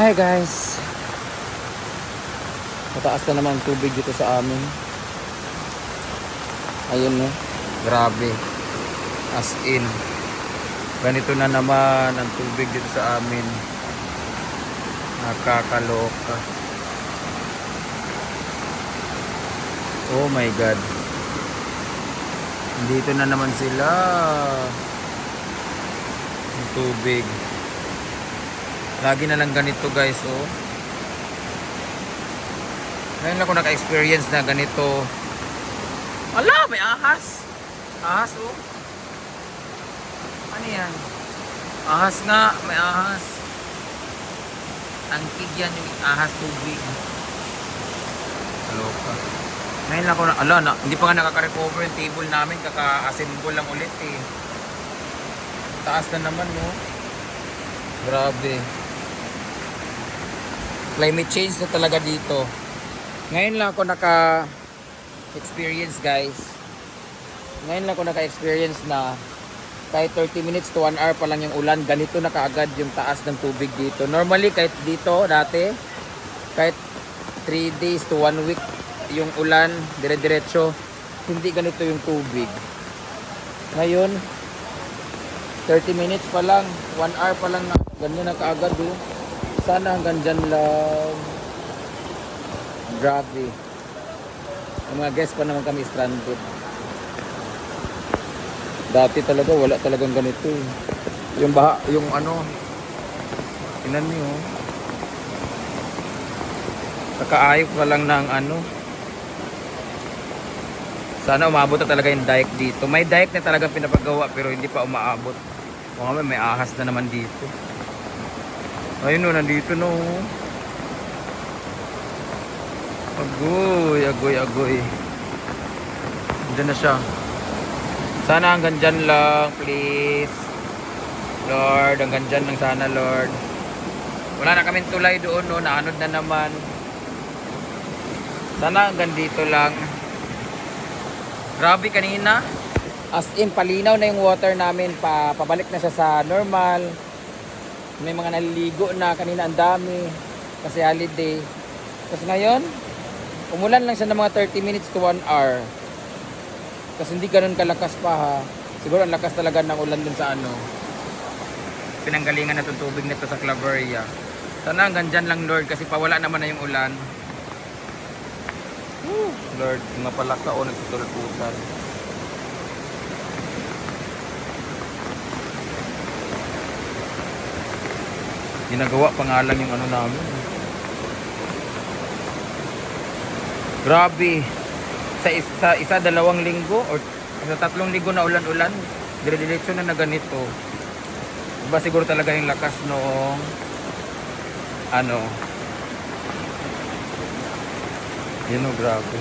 Hi guys. Mataas na naman tubig dito sa amin. Ayun no. Grabe. As in. Ganito na naman ang tubig dito sa amin. Nakakaloka. Oh my god. Dito na naman sila. Ang tubig. Lagi na lang ganito guys, oh. Ngayon lang ako naka-experience na ganito. Ala, may ahas. Ahas, oh. Ano yan? Ahas nga, may ahas. Tangkig yan yung ahas tubig. Kaloka. Ngayon lang ako na, ala, na, hindi pa nga nakaka-recover yung table namin, kaka-assemble lang ulit eh. Taas na naman, no? Grabe. Climate change na talaga dito. Ngayon lang ako naka experience guys. Ngayon lang ako naka-experience na kahit 30 minutes to 1 hour pa lang yung ulan, ganito na kaagad yung taas ng tubig dito. Normally kahit dito dati, kahit 3 days to 1 week yung ulan, dire-diretso, hindi ganito yung tubig. Ngayon, 30 minutes pa lang, 1 hour pa lang na ganyan na kaagad oh. Sana hanggang dyan lang. Grabe. Yung mga guests pa naman kami stranded. Dati talaga wala talagang ganito eh. Yung baha, yung ano, tinan niyo. Kakaayok pa lang ng ano. Sana umabot na talaga yung dike dito. May dike na talaga pinapagawa pero hindi pa umaabot. Nga may ahas na naman dito. Ayun no, nandito no. Agoy, agoy, agoy. Diyan na siya. Sana hanggang dyan lang, please. Lord, hanggang dyan lang sana, Lord. Wala na kaming tulay doon, no. Naanod na naman. Sana hanggang dito lang. Grabe kanina. As in, palinaw na yung water namin. Pa, pabalik na siya sa normal. May mga naliligo na kanina ang dami. Kasi holiday. Tapos ngayon, umulan lang siya ng mga 30 minutes to 1 hour. Kasi hindi ganun kalakas pa ha. Siguro ang lakas talaga ng ulan dun sa ano. Pinanggalingan na tubig nito sa Claveria. Sana hanggang dyan lang Lord kasi pawala naman na yung ulan. Whew, Lord, mga palaka o nagsutulputan. Ginagawa pa nga lang yung ano namin. Grabe. Sa isa, isa dalawang linggo or sa tatlong linggo na ulan-ulan, dire-diretso na na ganito. Iba siguro talaga yung lakas noong ano. Yun o, grabe.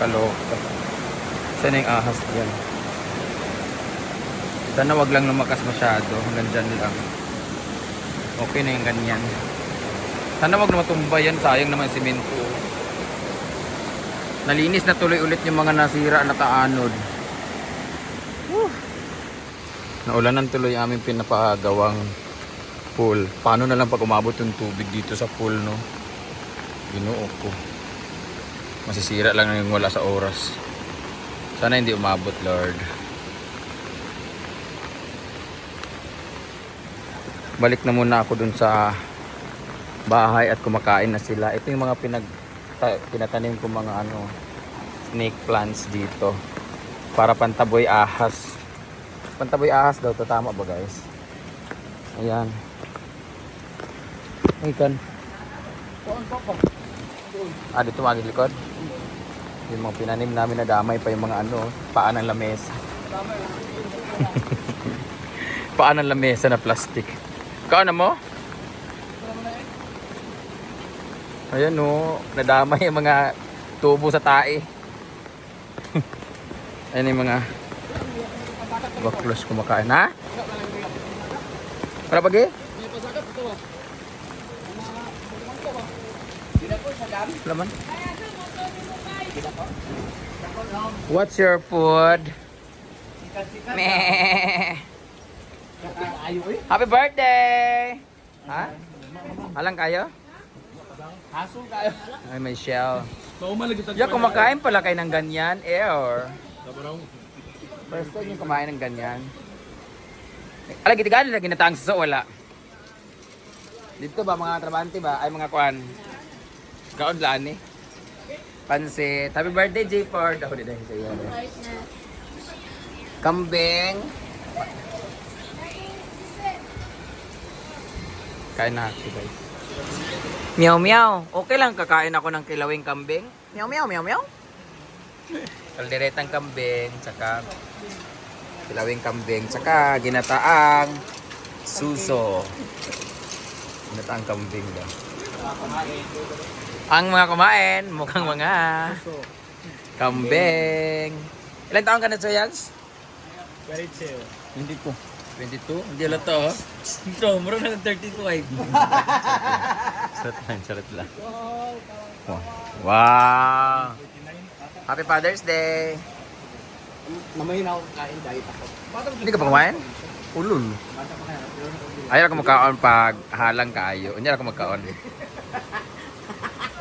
Kaloka. Saan ahas dyan? Sana wag lang lumakas masyado. Hanggang dyan lang. Okay na yung ganyan. Sana wag na matumba yan. Sayang naman simento. Nalinis na tuloy ulit yung mga nasira na taanod. Whew. Naulanan tuloy aming pinapagawang pool. Paano na lang pag umabot yung tubig dito sa pool, no? Ginoo ko. Masisira lang yung wala sa oras. Sana hindi umabot, Lord. Balik na muna ako dun sa bahay at kumakain na sila. Ito yung mga pinag ta- pinatanim ko mga ano snake plants dito para pantaboy ahas. Pantaboy ahas daw to tama ba guys? Ayan. Ay kan. Ah, dito mga likod. Yung mga pinanim namin na damay pa yung mga ano, paan ng lamesa. paan ng lamesa na plastic. Kaano mo? Ayan o, nadamay yung mga tubo sa tae. Ayan yung mga baklos kumakain. Ha? Para pagi? Laman? What's your food? Meh. Eh. Happy birthday! Ha? Alang kayo? Haso kayo. Ay, may shell. Ya, kumakain pala kayo ng ganyan, eh, or... First time yung kumain ng ganyan. Alam, gitigaan na ginataang sa wala. Dito ba, mga trabante ba? Ay, mga kuan. Kaon laan eh. Pansit. Happy birthday, J. Ford. Ako din dahil sa iyo. Kambing. Kain na ako, guys. Meow meow. Okay lang kakain ako ng kilawing kambing. Meow meow meow meow. Kalderetang kambing, tsaka kilawing kambing, tsaka ginataang suso. Ginataang kambing ba? Ang mga kumain, mukhang mga kambing. Ilan taon ka na, Soyans? Hindi ko. 22? Hindi lang to, oh. Ito, murang na 35. Charot lang, charot lang. Wow! Happy Father's Day! Mamay na ako kain dahil ako. Hindi ka pa kumain? Ulul. Ayaw ako magkaon pag halang kayo. Hindi ako magkaon.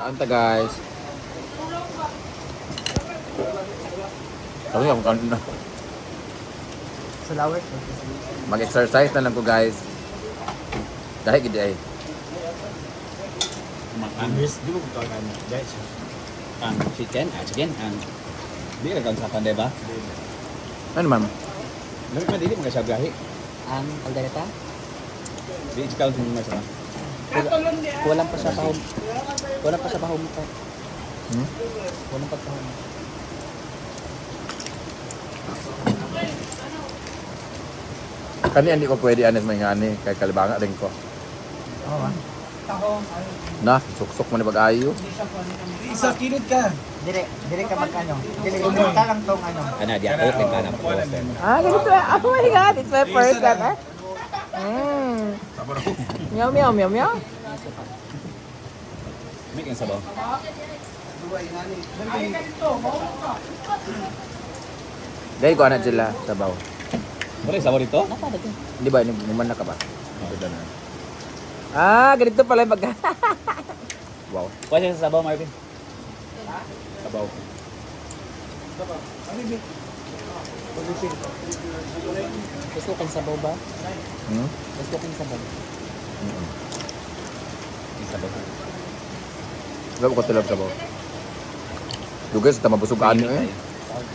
Anta guys. Sabi ako magkaon na. Salawat. Mag-exercise na lang ko guys. Dahil gidi ay. Ang di mo ko ang guys. Ang chicken, ah chicken, ang di ka sa panday ba? Ano man? Dami pa dili mga gahi. Ang kaldereta? Di ikaw sa mga sa. Walang pa sa pahom. Walang pa sa pahom. Hmm? Walang pa sa pahom. Kani hindi ko pwede anes may ngani kay kalibanga rin ko. Oo ba? Na, suksok mo ni pag-ayo. Isa kinid ka. Dire, dire ka mag ano. Dire ka lang tong ano. Ana di ako kay kana po. Ah, ganito. Oh my God, it's my first time. Eh? Mm. Meow, meow, meow, meow. May kan sabaw. Dahil ko anak sila, sabaw. Wala sabaw dito? Di ba, numan na ka ba? Ah, ganito pala yung pag... wow. Wala sa sabaw Marvin. Sabaw. Gusto kang sabaw ba? Hmm? Gusto kang sabaw. Sabaw. Gabo ko tulog sabaw. Dugas, tama busog ano eh.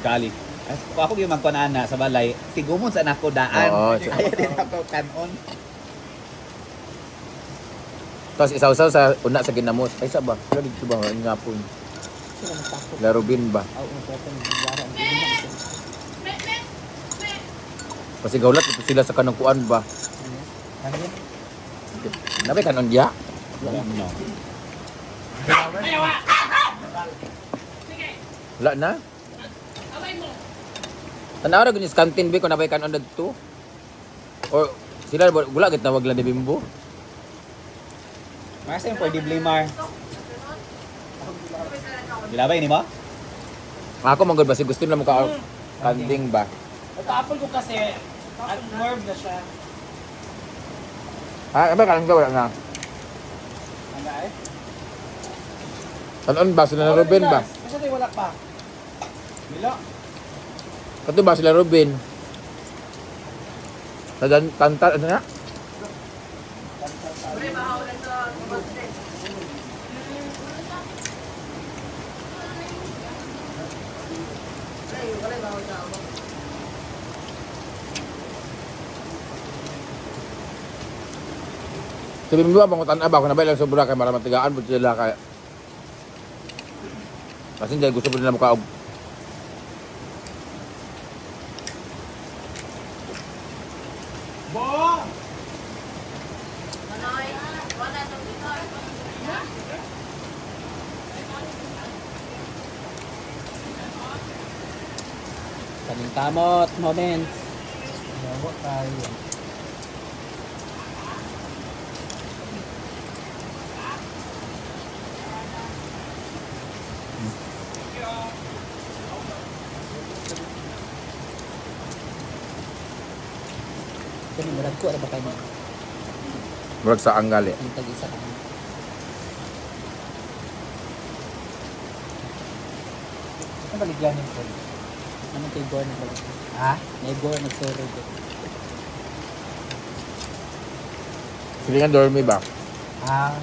Kali. As ako yung magpanana sa balay, tigumon sa nako daan. Oo, Ayaw din ako kanon. Tapos isaw-saw sa una sa ginamos. Ay, sa ba? Wala dito ba? Ang nga po. Gusto kang takot. Larubin ba? Aw, ang tatang gusto. Kasi gaulat ito sila sa kanang kuan ba? Ano yun? Nabi kanon diya? No. Wala na? Tanaw ra gunis kantin bi ko nabay kanon dagto. Or sila wala git tawag lang ni Bimbo. Masa yung pwede blimar. Dilabay ni mo? Ako manggod ba si gusto na mo ka kanding ba? Nagka-apple ko kasi at nerve na siya. Ha, ba kanang wala na. Ano eh? Kanon ba sila na Ruben ba? Kasi di wala pa. Milo. Kato ba sila Ruben? Sa dan tantal ano na? Sabi mo ba, pangutan na ba? Kung nabay lang sobra kay maraming tigaan, buti sila kay... Kasi hindi gusto po nila mukha Kamot, moment. Yawa tayo. Kani Murag ko, ano ba kayo? Murag sa anggal eh. Ang tag-isa ka. Ano baligyanin ko? Ano kay Gor na balik? Ha? May Gor nagsorry ko. Sige nga dormi ba? Ah.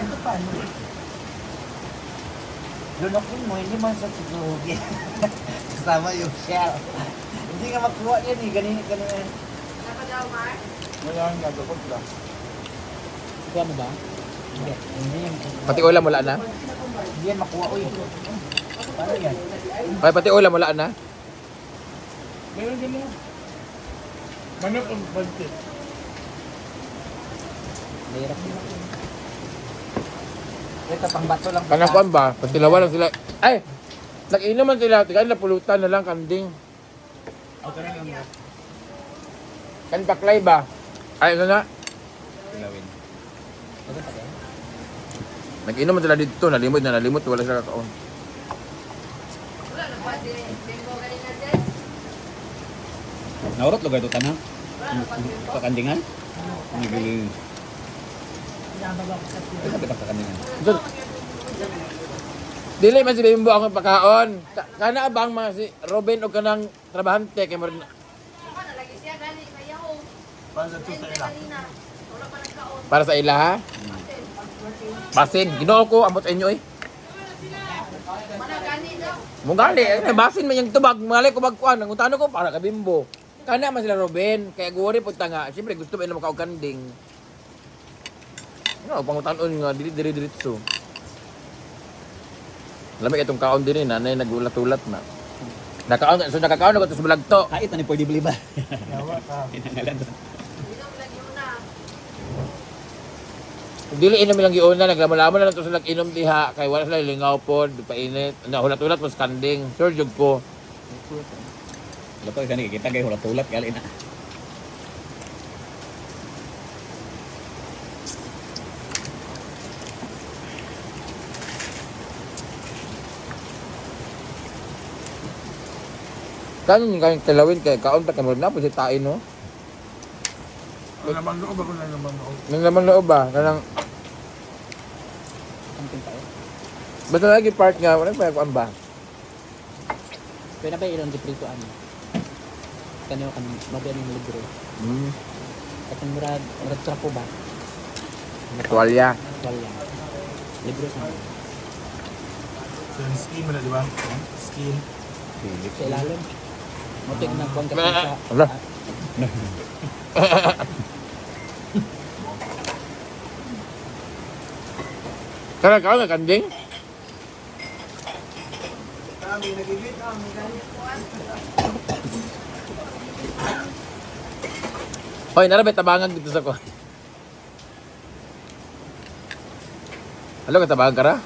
Ito pa, ano? Lunokin mo, hindi man sa siglugi. Kasama yung shell. hindi nga makuha yan eh, ganun, ganun yan. Wala nga, gabot lang. Kuha mo ba? Pati ulam wala na? hindi yan makuha, uy. Paano yan? Ay, pati ulam wala na? Meron gano'n. Manok ang budget. Mahirap mo. Ito, pang bato lang. Kanang kuan ba? Patilawan lang sila. Ay! Nag-inom man sila. Tingnan na pulutan na lang kanding. Okay na lang. Ba? Ay, ano na? Tilawin. Ano pa din? Nag-inom man sila dito. Nalimot na nalimot. Wala sila kakaon. Naurot lugar ito tanang? Kakandingan? Nagiling. Ano ba kakandingan? Dili man si Bimbo ang pagkaon. Ka- Kana bang mga si Robin o kanang trabahante kay mo rin- para sa ila ha? Basin, ginoo ko amot inyo eh. Mugali, eh, basin man yung tubag, malay ko bagkuan, ang utano ko para ka Bimbo. Kana man sila Robin, kaya guwari po tanga. Siyempre gusto mo na makauganding. No, pangutanon nga dili diri diretso. Lamig itong kaon din eh, nanay nagulat-ulat na. Nakaon, so nakakaon ako to sa balagto. Kahit ano pwede beli ba? Yawa ka. Dili inom lang giuna, naglamalaman na lang to sila inom diha kay wala sila lingaw pod, painit. Nahulat-ulat mo skanding. Sure jud ko. Lato ka ni kita kayo hulat-hulat gali na. Kanin yung talawin kay kaon ta kamod na po si tain no. Wala naman loob ako na naman ako. Nang naman loob ba? Kanang eh. basta lagi part nga wala pa kuan ba. Pwede na ba ilang deprito ano? Kanyo kan mabiyan ng libro. Hmm. At ang murag, murag trapo ba? Tuwalya. Wala. Libro sa So yung skin mo na, di ba? Skin. sa ilalim. Motik na kuwan ka Ah, sa... ala. Kana kaon na kanding? Hoy, narabe tabangan dito sa ko. Halo ka tabangan ka ra?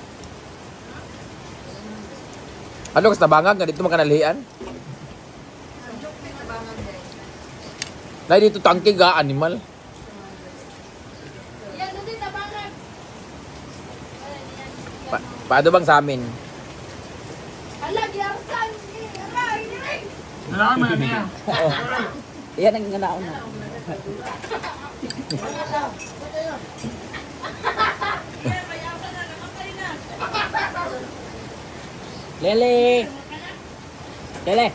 Halo ka tabangan nga dito makanalian? Nay dito tangke ga animal. Paano bang sa amin? Nalaman na niya. Oo. Iyan ang nganaon na. Lele! Lele!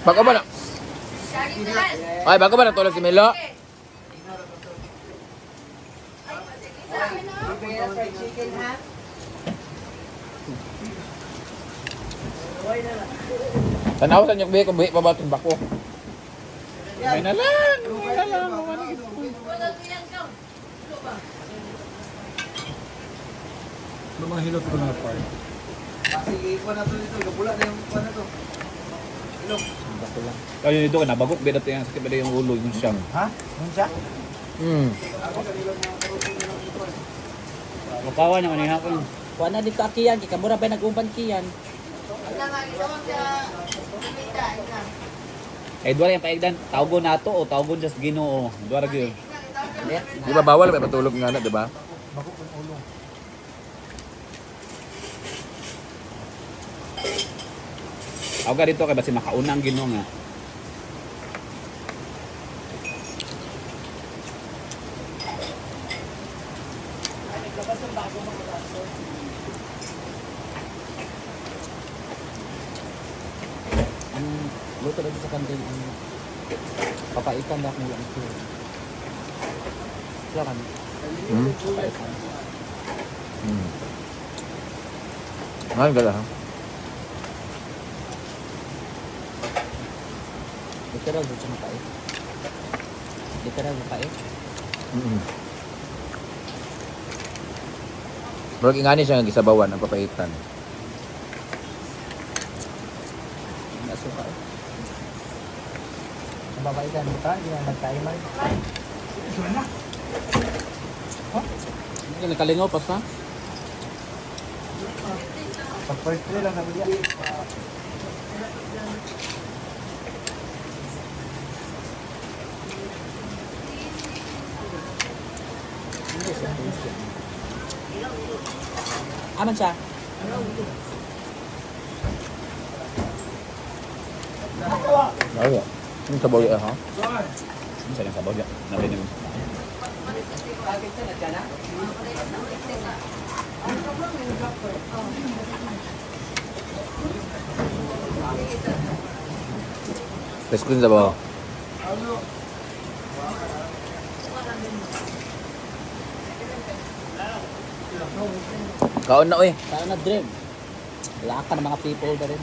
Bago ba na? Ay, bago ba natulog si Melo? Tanaw sa bihi kung bihi pa ba itong bako. May na lang, may na lang. Ano mga hilot ko na part? Kaya dito ka nabagok beda tayo sakit beda yung ulo yung siyang. Ha? Ano siya? Hmm. Makawa naman yung hapon. Kuha na dito akiyan, kaya mura ba nag-umban kiyan? Eh dua yung paigdan, tawgon nato o tawgon just Ginoo. Dua ra gyud. Di ba bawal may patulog nga na, di ba? Bako kung ulo. Ako ka dito kay basi makaunang Ginoo nga. Ang luto dito sa kantin ang papaitan na kung yung ito. Sila kan. Hmm? Papaitan. Hmm. Ngayon ka lang. Literal dito siya mapait. Literal mapait. Mm. Murag ingani siya nga gisabawan ang papaitan. Nasuka eh. Ang babae ka hindi na nagkaiman. Hindi ka nakalingaw pa sa? Pag first try lang sabi niya. Aman siya? Yung sabaw ya ha? Ano siya ng sabaw dyan? Natin yung Best ko yung sabaw. Kaon na oy. Saan na dream? Wala ka ng mga people na rin.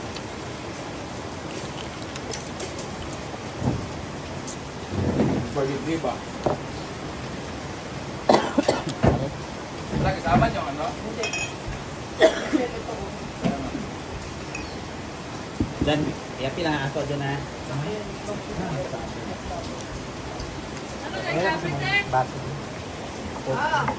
Spaghetti ba? Wala kasama yung ano? Dan, yapi lang ako dyan na. Basi. Ako.